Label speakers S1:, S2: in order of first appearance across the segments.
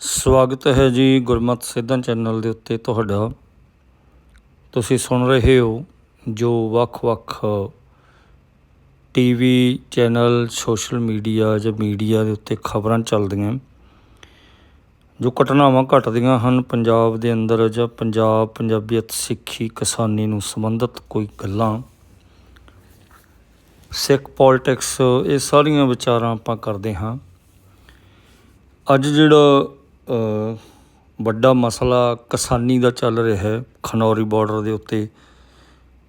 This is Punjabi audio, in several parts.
S1: ਸਵਾਗਤ ਹੈ ਜੀ ਗੁਰਮਤ ਸਿੱਧਨ ਚੈਨਲ ਦੇ ਉੱਤੇ ਤੁਹਾਡਾ। ਤੁਸੀਂ ਸੁਣ ਰਹੇ ਹੋ ਜੋ ਵੱਖ-ਵੱਖ ਟੀਵੀ ਚੈਨਲ, ਸੋਸ਼ਲ ਮੀਡੀਆ ਜਾਂ ਮੀਡੀਆ ਦੇ ਉੱਤੇ ਖਬਰਾਂ ਚੱਲਦੀਆਂ। ਜੋ ਘਟਨਾਵਾਂ ਘਟਦੀਆਂ ਹਨ, ਪੰਜਾਬ ਦੇ ਅੰਦਰ ਜਾਂ ਪੰਜਾਬ ਪੰਜਾਬੀਅਤ ਸਿੱਖੀ ਕਿਸਾਨੀ ਨੂੰ ਸੰਬੰਧਿਤ ਕੋਈ ਗੱਲਾਂ। ਸਿੱਖ ਪੋਲਿਟਿਕਸ, ਇਹ ਸਾਰੀਆਂ ਵਿਚਾਰਾਂ ਆਪਾਂ ਕਰਦੇ ਹਾਂ। ਅੱਜ ਜਿਹੜਾ ਵੱਡਾ ਮਸਲਾ ਕਿਸਾਨੀ ਦਾ ਚੱਲ ਰਿਹਾ ਹੈ। ਖਨੌਰੀ ਬਾਰਡਰ ਦੇ ਉੱਤੇ,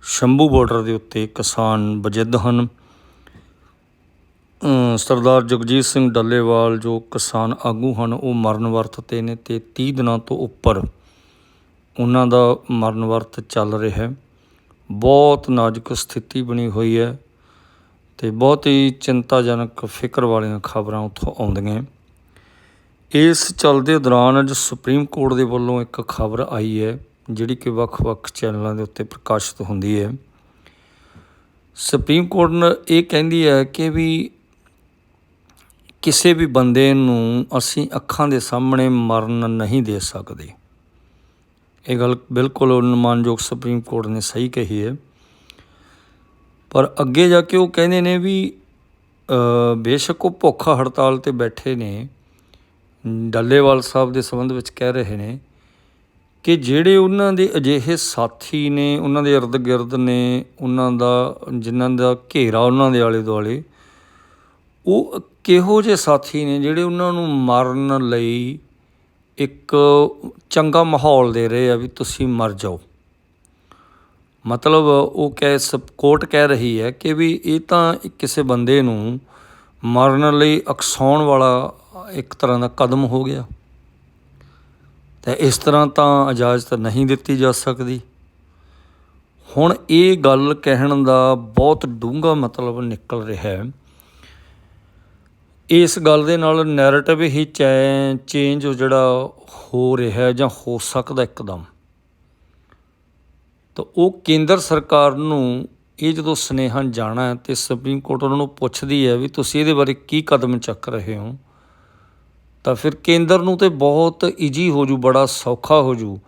S1: ਸ਼ੰਭੂ ਬਾਰਡਰ ਦੇ ਉੱਤੇ ਕਿਸਾਨ ਬਜਿੱਦ ਹਨ। ਸਰਦਾਰ ਜਗਜੀਤ ਸਿੰਘ ਡੱਲੇਵਾਲ ਜੋ ਕਿਸਾਨ ਆਗੂ ਹਨ, ਉਹ ਮਰਨ ਵਰਤ ਤੇ ਨੇ ਤੇ 30 ਦਿਨਾਂ ਤੋਂ ਉੱਪਰ ਉਹਨਾਂ ਦਾ ਮਰਨ ਵਰਤ ਚੱਲ ਰਿਹਾ ਹੈ। ਬਹੁਤ ਨਾਜ਼ੁਕ ਸਥਿਤੀ ਬਣੀ ਹੋਈ ਹੈ ਤੇ ਬਹੁਤ ਹੀ ਚਿੰਤਾਜਨਕ ਫਿਕਰ ਵਾਲੀਆਂ ਖਬਰਾਂ ਉੱਥੋਂ ਆਉਂਦੀਆਂ ਇਸ ਚੱਲਦੇ ਦੌਰਾਨ ਅੱਜ ਸੁਪਰੀਮ ਕੋਰਟ ਦੇ ਵੱਲੋਂ ਇੱਕ ਖਬਰ ਆਈ ਹੈ, ਜਿਹੜੀ ਕਿ ਵੱਖ-ਵੱਖ ਚੈਨਲਾਂ ਦੇ ਉੱਤੇ ਪ੍ਰਕਾਸ਼ਿਤ ਹੁੰਦੀ ਹੈ। ਸੁਪਰੀਮ ਕੋਰਟ ਨੇ ਇਹ ਕਹਿੰਦੀ ਹੈ ਕਿ ਵੀ ਕਿਸੇ ਵੀ ਬੰਦੇ ਨੂੰ ਅਸੀਂ ਅੱਖਾਂ ਦੇ ਸਾਹਮਣੇ ਮਰਨ ਨਹੀਂ ਦੇ ਸਕਦੇ। ਇਹ ਗੱਲ ਬਿਲਕੁਲ ਮਾਨਯੋਗ ਸੁਪਰੀਮ ਕੋਰਟ ਨੇ ਸਹੀ ਕਹੀ ਹੈ। ਪਰ ਅੱਗੇ ਜਾ ਕੇ ਉਹ ਕਹਿੰਦੇ ਨੇ ਵੀ ਬੇਸ਼ੱਕ ਉਹ ਭੁੱਖ ਹੜਤਾਲ ਤੇ ਬੈਠੇ ਨੇ। ਡੱਲੇਵਾਲ ਸਾਹਿਬ ਦੇ ਸੰਬੰਧ ਵਿੱਚ ਕਹਿ ਰਹੇ ਨੇ ਕਿ ਜਿਹੜੇ ਉਹਨਾਂ ਦੇ ਅਜਿਹੇ ਸਾਥੀ ਨੇ, ਉਹਨਾਂ ਦੇ ਇਰਦ ਗਿਰਦ ਨੇ, ਉਹਨਾਂ ਦਾ, ਜਿਨ੍ਹਾਂ ਦਾ ਘੇਰਾ ਉਹਨਾਂ ਦੇ ਆਲੇ ਦੁਆਲੇ ਉਹ ਕਿਹੋ ਜਿਹੇ ਸਾਥੀ ਨੇ ਜਿਹੜੇ ਉਹਨਾਂ ਨੂੰ ਮਾਰਨ ਲਈ ਇੱਕ ਚੰਗਾ ਮਾਹੌਲ ਦੇ ਰਹੇ ਆ ਵੀ ਤੁਸੀਂ ਮਰ ਜਾਓ? ਮਤਲਬ ਉਹ ਕਹਿ ਕੋਰਟ ਕਹਿ ਰਹੀ ਹੈ ਕਿ ਵੀ ਇਹ ਤਾਂ ਕਿਸੇ ਬੰਦੇ ਨੂੰ ਮਰਨ ਲਈ ਅਕਸਾਉਣ ਵਾਲਾ ਇੱਕ ਤਰ੍ਹਾਂ ਦਾ ਕਦਮ ਹੋ ਗਿਆ। ਤੇ ਇਸ ਤਰ੍ਹਾਂ ਤਾਂ ਇਜਾਜ਼ਤ ਨਹੀਂ ਦਿੱਤੀ ਜਾ ਸਕਦੀ। ਹੁਣ ਇਹ ਗੱਲ ਕਹਿਣ ਦਾ ਬਹੁਤ ਡੂੰਘਾ ਮਤਲਬ ਨਿਕਲ ਰਿਹਾ ਹੈ। ਇਸ ਗੱਲ ਦੇ ਨਾਲ ਨੈਰੇਟਿਵ ਹੀ ਚੇਂਜ ਜਿਹੜਾ ਹੋ ਰਿਹਾ ਜਾਂ ਹੋ ਸਕਦਾ ਇੱਕਦਮ। ਤਾਂ ਉਹ ਕੇਂਦਰ ਸਰਕਾਰ ਨੂੰ ਇਹ ਜਦੋਂ ਸੁਨੇਹਾ ਜਾਣਾ ਹੈ ਤੇ ਸੁਪਰੀਮ ਕੋਰਟ ਉਹਨਾਂ ਨੂੰ ਪੁੱਛਦੀ ਹੈ ਵੀ ਤੁਸੀਂ ਇਹਦੇ ਬਾਰੇ ਕੀ ਕਦਮ ਚੱਕ ਰਹੇ ਹੋ? ਤਾਂ ਫਿਰ ਕੇਂਦਰ ਨੂੰ ਤੇ ਬਹੁਤ ਈਜੀ ਹੋ ਜੂ, ਬੜਾ ਸੌਖਾ ਹੋ ਜੂ।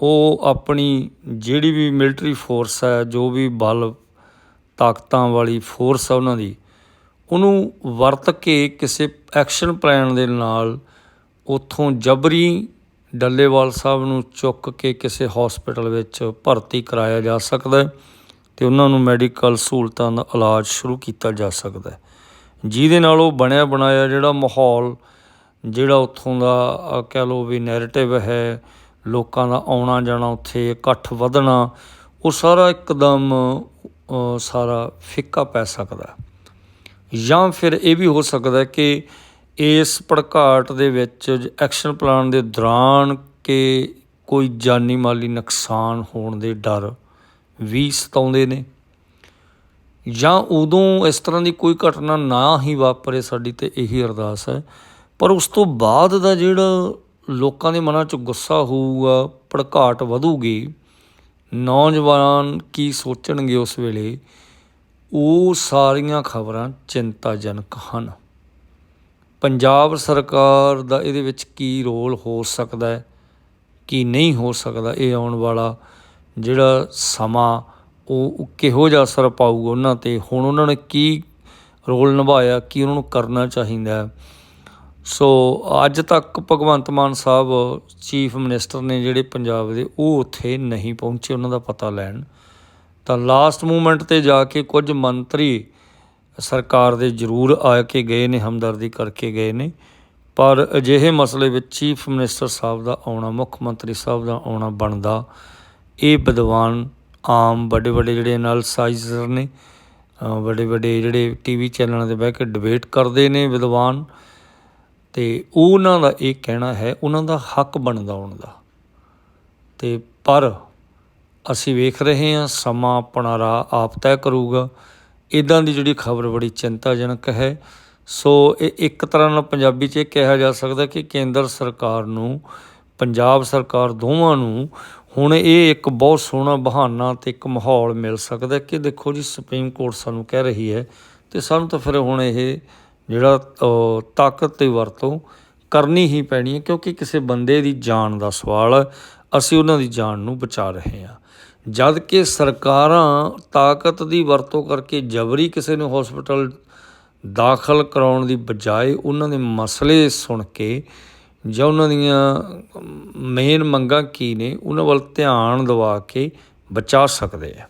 S1: ਉਹ ਆਪਣੀ ਜਿਹੜੀ ਵੀ ਮਿਲਟਰੀ ਫੋਰਸ ਹੈ, ਜੋ ਵੀ ਬਲ ਤਾਕਤਾਂ ਵਾਲੀ ਫੋਰਸ ਹੈ ਉਹਨਾਂ ਦੀ, ਉਹਨੂੰ ਵਰਤ ਕੇ ਕਿਸੇ ਐਕਸ਼ਨ ਪਲਾਨ ਦੇ ਨਾਲ ਉੱਥੋਂ ਜਬਰੀ ਡੱਲੇਵਾਲ ਸਾਹਿਬ ਨੂੰ ਚੁੱਕ ਕੇ ਕਿਸੇ ਹਸਪੀਟਲ ਵਿੱਚ ਭਰਤੀ ਕਰਾਇਆ ਜਾ ਸਕਦਾ ਹੈ ਤੇ ਉਹਨਾਂ ਨੂੰ ਮੈਡੀਕਲ ਸਹੂਲਤਾਂ ਦਾ ਇਲਾਜ ਸ਼ੁਰੂ ਕੀਤਾ ਜਾ ਸਕਦਾ ਹੈ। ਜਿਹਦੇ ਨਾਲ ਉਹ ਬਣਿਆ ਬਣਾਇਆ ਜਿਹੜਾ ਮਾਹੌਲ ਜਿਹੜਾ ਉੱਥੋਂ ਦਾ ਕਹਿ ਲਓ ਵੀ ਨੈਰੇਟਿਵ ਹੈ, ਲੋਕਾਂ ਦਾ ਆਉਣਾ ਜਾਣਾ, ਉੱਥੇ ਇਕੱਠ ਵਧਣਾ, ਉਹ ਸਾਰਾ ਇੱਕਦਮ ਸਾਰਾ ਫਿੱਕਾ ਪੈ ਸਕਦਾ ਜਾਂ ਫਿਰ ਇਹ ਵੀ ਹੋ ਸਕਦਾ ਕਿ ਇਸ ਭੜਕਾਟ ਦੇ ਵਿੱਚ ਐਕਸ਼ਨ ਪਲਾਨ ਦੇ ਦੌਰਾਨ ਕਿ ਕੋਈ ਜਾਨੀ ਮਾਲੀ ਨੁਕਸਾਨ ਹੋਣ ਦੇ ਡਰ ਵੀ ਸਤਾਉਂਦੇ ਨੇ। ਜਾਂ ਉਦੋਂ ਇਸ ਤਰ੍ਹਾਂ ਦੀ ਕੋਈ ਘਟਨਾ ਨਾ ਹੀ ਵਾਪਰੇ, ਸਾਡੀ ਤੇ ਇਹੀ ਅਰਦਾਸ ਹੈ ਪਰ ਉਸ ਤੋਂ ਬਾਅਦ ਦਾ ਜਿਹੜਾ ਲੋਕਾਂ ਦੇ ਮਨਾਂ 'ਚ ਗੁੱਸਾ ਹੋਊਗਾ, ਭੜਕਾਟ ਵਧੂਗੀ, ਨੌਜਵਾਨ ਕੀ ਸੋਚਣਗੇ ਉਸ ਵੇਲੇ, ਉਹ ਸਾਰੀਆਂ ਖਬਰਾਂ ਚਿੰਤਾਜਨਕ ਹਨ। ਪੰਜਾਬ ਸਰਕਾਰ ਦਾ ਇਹਦੇ ਵਿੱਚ ਕੀ ਰੋਲ ਹੋ ਸਕਦਾ ਹੈ, ਕੀ ਨਹੀਂ ਹੋ ਸਕਦਾ, ਇਹ ਆਉਣ ਵਾਲਾ ਜਿਹੜਾ ਸਮਾਂ, ਉਹ ਕਿਹੋ ਜਿਹਾ ਅਸਰ ਪਾਊਗਾ ਉਹਨਾਂ ਤੇ, ਹੁਣ ਉਹਨਾਂ ਨੇ ਕੀ ਰੋਲ ਨਿਭਾਇਆ, ਕੀ ਉਹਨਾਂ ਨੂੰ ਕਰਨਾ ਚਾਹੀਦਾ ਸੋ ਅੱਜ ਤੱਕ ਭਗਵੰਤ ਮਾਨ ਸਾਹਿਬ ਚੀਫ ਮਿਨਿਸਟਰ ਨੇ ਜਿਹੜੇ ਪੰਜਾਬ ਦੇ, ਉਹ ਉੱਥੇ ਨਹੀਂ ਪਹੁੰਚੇ, ਉਹਨਾਂ ਦਾ ਪਤਾ ਲੈਣ। ਤਾਂ ਲਾਸਟ ਮੂਮੈਂਟ ਤੇ ਜਾ ਕੇ ਕੁਝ ਮੰਤਰੀ ਸਰਕਾਰ ਦੇ ਜ਼ਰੂਰ ਆ ਕੇ ਗਏ ਨੇ, ਹਮਦਰਦੀ ਕਰਕੇ ਗਏ ਨੇ। ਪਰ ਅਜਿਹੇ ਮਸਲੇ ਵਿੱਚ ਚੀਫ ਮਿਨਿਸਟਰ ਸਾਹਿਬ ਦਾ ਆਉਣਾ, ਮੁੱਖ ਮੰਤਰੀ ਸਾਹਿਬ ਦਾ ਆਉਣਾ ਬਣਦਾ, ਇਹ ਵਿਦਵਾਨ ਆਮ ਵੱਡੇ ਵੱਡੇ ਜਿਹੜੇ ਐਨਾਲਿਸਾਈਜ਼ਰ ਨੇ ਵੱਡੇ ਵੱਡੇ ਜਿਹੜੇ ਟੀਵੀ ਚੈਨਲਾਂ ਤੇ ਬਹਿ ਕੇ ਡਿਬੇਟ ਕਰਦੇ ਨੇ ਵਿਦਵਾਨ। ਤੇ ਉਹਨਾਂ ਦਾ ਇਹ ਕਹਿਣਾ ਹੈ, ਉਹਨਾਂ ਦਾ ਹੱਕ ਬਣਦਾ ਉਹਨਾਂ ਦਾ। ਤੇ ਪਰ ਅਸੀਂ ਵੇਖ ਰਹੇ ਹਾਂ, ਸਮਾਂ ਆਪਣਾ ਰਾਹ ਆਪ ਤੈਅ ਕਰੂਗਾ। ਇਦਾਂ ਦੀ ਜਿਹੜੀ ਖਬਰ ਬੜੀ ਚਿੰਤਾਜਨਕ ਹੈ, ਸੋ ਇਹ ਇੱਕ ਤਰ੍ਹਾਂ ਨਾਲ ਪੰਜਾਬੀ 'ਚ ਇਹ ਕਿਹਾ ਜਾ ਸਕਦਾ ਕਿ ਕੇਂਦਰ ਸਰਕਾਰ ਨੂੰ, ਪੰਜਾਬ ਸਰਕਾਰ ਦੋਵਾਂ ਨੂੰ ਹੁਣ ਇਹ ਇੱਕ ਬਹੁਤ ਸੋਹਣਾ ਬਹਾਨਾ ਤੇ ਇੱਕ ਮਾਹੌਲ ਮਿਲ ਸਕਦਾ ਕਿ ਦੇਖੋ ਜੀ, ਸੁਪਰੀਮ ਕੋਰਟ ਸਾਨੂੰ ਕਹਿ ਰਹੀ ਹੈ ਤੇ ਸਾਨੂੰ ਤਾਂ ਫਿਰ ਹੁਣ ਇਹ ਜਿਹੜਾ ਤਾਕਤ ਤੇ ਵਰਤੋਂ ਕਰਨੀ ਹੀ ਪੈਣੀ ਹੈ, ਕਿਉਂਕਿ ਕਿਸੇ ਬੰਦੇ ਦੀ ਜਾਨ ਦਾ ਸਵਾਲ ਅਸੀਂ ਉਹਨਾਂ ਦੀ ਜਾਨ ਨੂੰ ਬਚਾ ਰਹੇ ਹਾਂ। ਜਦ ਕਿ ਸਰਕਾਰਾਂ ਤਾਕਤ ਦੀ ਵਰਤੋਂ ਕਰਕੇ ਜਬਰੀ ਕਿਸੇ ਨੂੰ ਹਸਪੀਟਲ ਦਾਖਲ ਕਰਾਉਣ ਦੀ ਬਜਾਏ ਉਹਨਾਂ ਦੇ ਮਸਲੇ ਸੁਣ ਕੇ ਜਾਂ ਉਹਨਾਂ ਦੀਆਂ ਮੇਨ ਮੰਗਾਂ ਕੀ ਨੇ, ਉਹਨਾਂ ਵੱਲ ਧਿਆਨ ਦਿਵਾ ਕੇ ਬਚਾ ਸਕਦੇ ਆ।